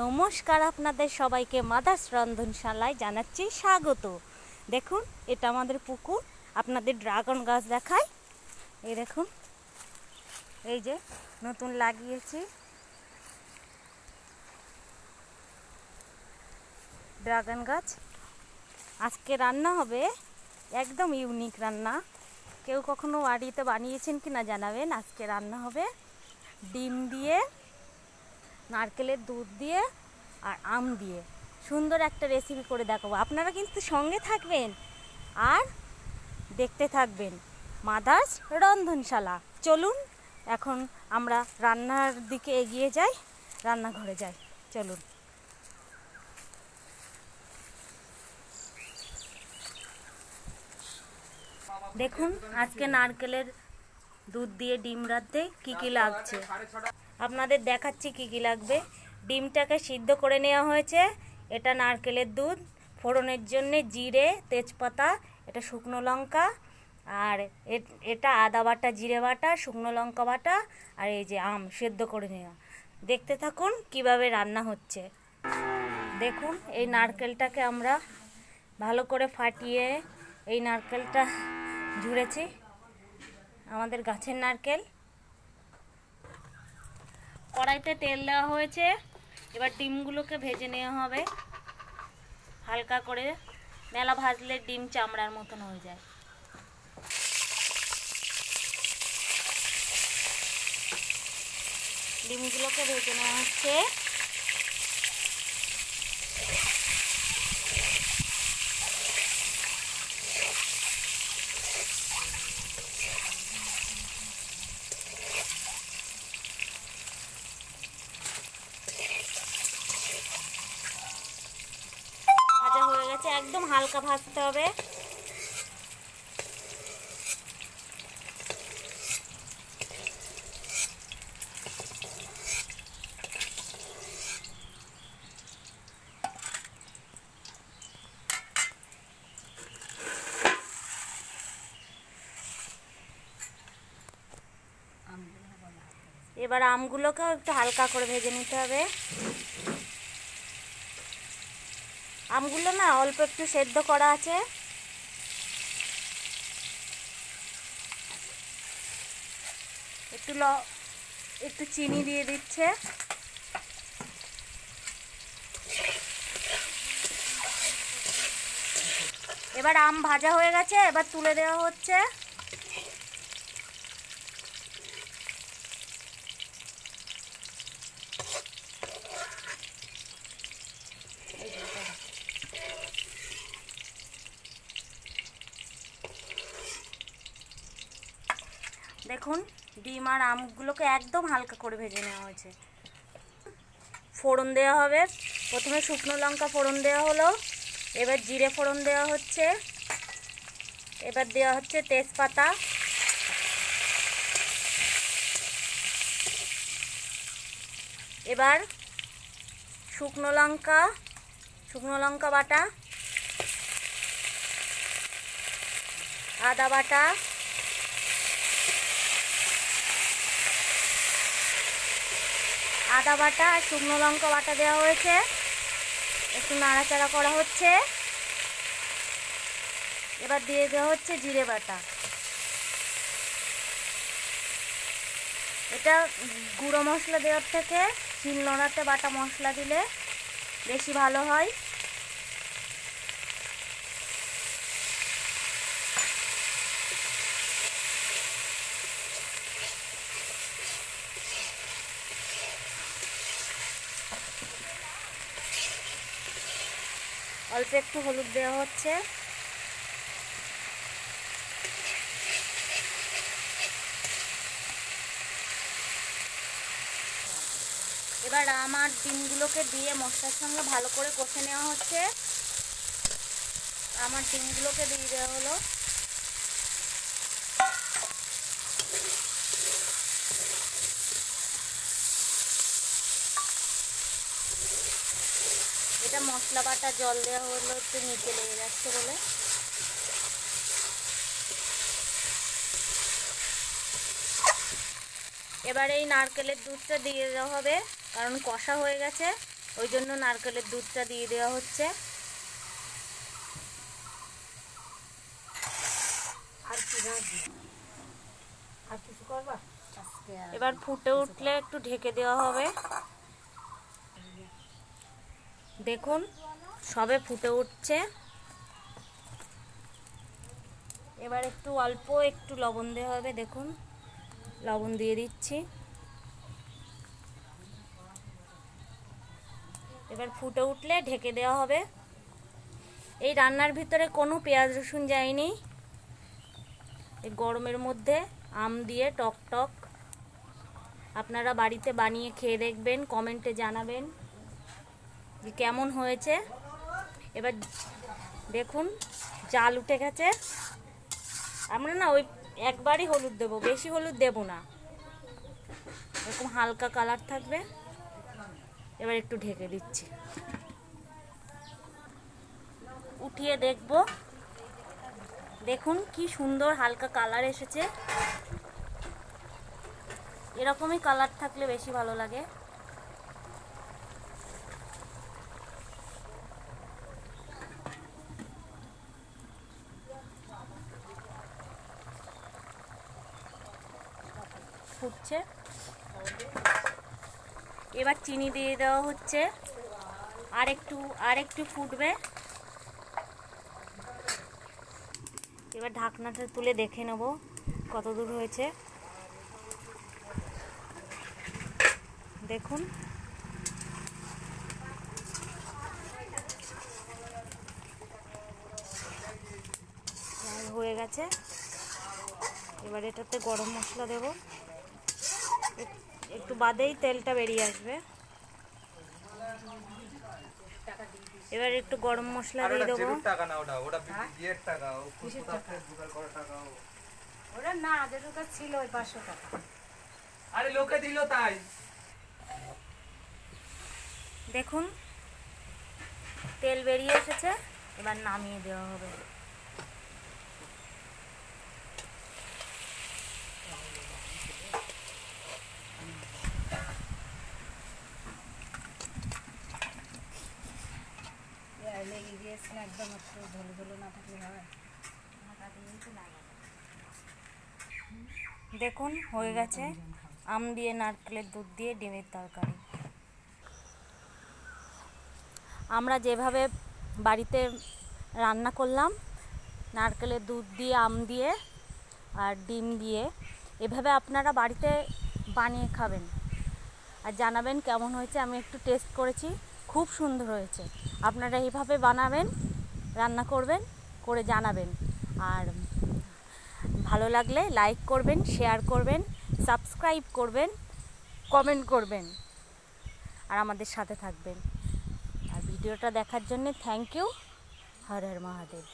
নমস্কার আপনাদের সবাইকে মাদার্স রন্ধনশালায় জানাচ্ছি স্বাগত। দেখুন, এটা আমাদের পুকুর, আপনাদের ড্রাগন গাছ দেখায়। এই দেখুন, এই যে নতুন লাগিয়েছি। ড্রাগন গাছ। আজকে রান্না হবে একদম ইউনিক রান্না। কেউ কখনো বাড়িতে বানিয়েছেন কি না জানাবেন। আজকে রান্না হবে ডিম দিয়ে নারকেলের দুধ দিয়ে আর আম দিয়ে। সুন্দর একটা রেসিপি করে দেখাবো। আপনারা কিন্তু সঙ্গে থাকবেন আর দেখতে থাকবেন মাদার্স রন্ধনশালা। চলুন, এখন আমরা রান্নার দিকে এগিয়ে যাই, রান্নাঘরে যাই। চলুন। দেখুন, আজকে নারকেলের দুধ দিয়ে ডিম রাঁধতে কী কী লাগছে। আপনাদের দেখাচ্ছি কী কী লাগবে। ডিমটাকে সিদ্ধ করে নেওয়া হয়েছে। এটা নারকেলের দুধ, ফোড়নের জন্যে জিরে, তেজপাতা, এটা শুকনো লঙ্কা, আর এটা আদা বাটা, জিরে বাটা, শুকনো লঙ্কা বাটা, আর এই যে আম সেদ্ধ করে নেওয়া। দেখতে থাকুন কীভাবে রান্না হচ্ছে। দেখুন, এই নারকেলটাকে আমরা ভালো করে ফাটিয়ে এই নারকেলটা ঝুড়েছি। আমাদের গাছের নারকেল। কড়াইতে তেল দেওয়া হয়েছে। এবার ডিমগুলোকে ভেজে নেওয়া হবে। হালকা করে মেলা ভাজলে ডিম চামড়ার মতন হয়ে যায়। ডিমগুলোকে ভেজে নেওয়া হচ্ছে ভাজা হয়ে গেছে একদম হালকা ভাজতে হবে। এবার আমগুলোকেও একটু হালকা করে ভেজে নিতে হবে। আমগুলো না অল্প একটু সেদ্ধ করা আছে। একটু ল, একটু চিনি দিয়ে দিচ্ছে। এবার আম ভাজা হয়ে গেছে, এবার তুলে দেওয়া হচ্ছে। দেখুন, ডিম আর আমগুলোকে একদম হালকা করে ভেজে নেওয়া হয়েছে। ফোড়ন দেওয়া হবে। প্রথমে শুকনো লঙ্কা ফোড়ন দেওয়া হলো। এবার জিরে ফোড়ন দেওয়া হচ্ছে। এবার দেওয়া হচ্ছে তেজপাতা। এবার শুকনো লঙ্কা শুকনো লঙ্কা বাটা, আদা বাটা আদা বাটা আর শুকনো লঙ্কা বাটা দেওয়া হয়েছে। একটু নাড়াচাড়া করা হচ্ছে। এবার দিয়ে দেওয়া হচ্ছে জিরে বাটা। এটা গুঁড়ো মশলা দেওয়ার থেকে শিলনোড়াতে বাটা মশলা দিলে বেশি ভালো হয়। অল্প একটু হলুদ দেওয়া হচ্ছে। এবার আমার ডিমগুলোকে দিয়ে মশলার সঙ্গে ভালো করে কষে নেওয়া হচ্ছে। আমার ডিমগুলোকে দিয়ে দেওয়া হলো। এটা মশলা বাটা জল দেওয়া হলো একটু নিচে লেগে যাচ্ছে বলে। এবার এই নারকেলের দুধটা দিয়ে দেওয়া হবে কারণ কষা হয়ে গেছে ওই জন্য নারকেলের দুধটা দিয়ে দেওয়া হচ্ছে। এবার ফুটে উঠলে একটু ঢেকে দেওয়া হবে। দেখুন, সবে ফুটে উঠছে। এবার একটু অল্প একটু লবণ দেওয়া হবে, দেখুন। লবণ দিয়ে দিচ্ছি। এবার ফুটে উঠলে ঢেকে দেওয়া হবে। এই রান্নার ভিতরে কোনো পেঁয়াজ রসুন যায়নি। এই গরমের মধ্যে আম দিয়ে টক টক। আপনারা বাড়িতে বানিয়ে খেয়ে দেখবেন, কমেন্টে জানাবেন। কেমন হয়েছে? এবার দেখুন, জাল উঠে গেছে। আমরা না ওই একবারই হলুদ দেবো, বেশি হলুদ দেবো না। এরকম হালকা কালার থাকবে। এবার একটু ঢেকে দিচ্ছি। উঠিয়ে দেখব। দেখুন কি সুন্দর হালকা কালার এসেছে। এরকমই কালার থাকলে বেশি ভালো লাগে। ফুটছে। এবার চিনি দিয়ে দেওয়া হচ্ছে। আর একটু আর একটু ফুটবে। এবার ঢাকনাটা তুলে দেখে নেব কত দূর হয়েছে। দেখুন। হয়ে গেছে। এবার এটাতে গরম মশলা দেব। একটু বাদেই তেলটা বেরিয়ে আসবে। এবার একটু গরম মশলা দিয়ে ওটা দেবো। টাকা না ওটা ওটা বিয়ের টাকা ও কোথা থেকে জোগাড় করা টাকা ও। ওরা না ছিল ওই পাঁচশো টাকা। আরে লোকে দিল তাই। দেখুন তেল বেরিয়ে এসেছে এবার নামিয়ে দেওয়া হবে। লেগে গিয়েছে একদম একটু না থাকলে হবে দেখুন, হয়ে গেছে। আম দিয়ে নারকেলের দুধ দিয়ে ডিমের তরকারি। আমরা যেভাবে বাড়িতে রান্না করলাম, নারকেলের দুধ দিয়ে, আম দিয়ে আর ডিম দিয়ে, এভাবে আপনারা বাড়িতে বানিয়ে খাবেন। আর জানাবেন কেমন হয়েছে, আমি একটু টেস্ট করেছি। খুব সুন্দর হয়েছে। আপনারা এইভাবে বানাবেন, রান্না করবেন, করে জানাবেন। আর ভালো লাগলে লাইক করবেন শেয়ার করবেন সাবস্ক্রাইব করবেন কমেন্ট করবেন। আর আমাদের সাথে থাকবেন। আর ভিডিওটা দেখার জন্য থ্যাংক ইউ হর হর মহাদেব।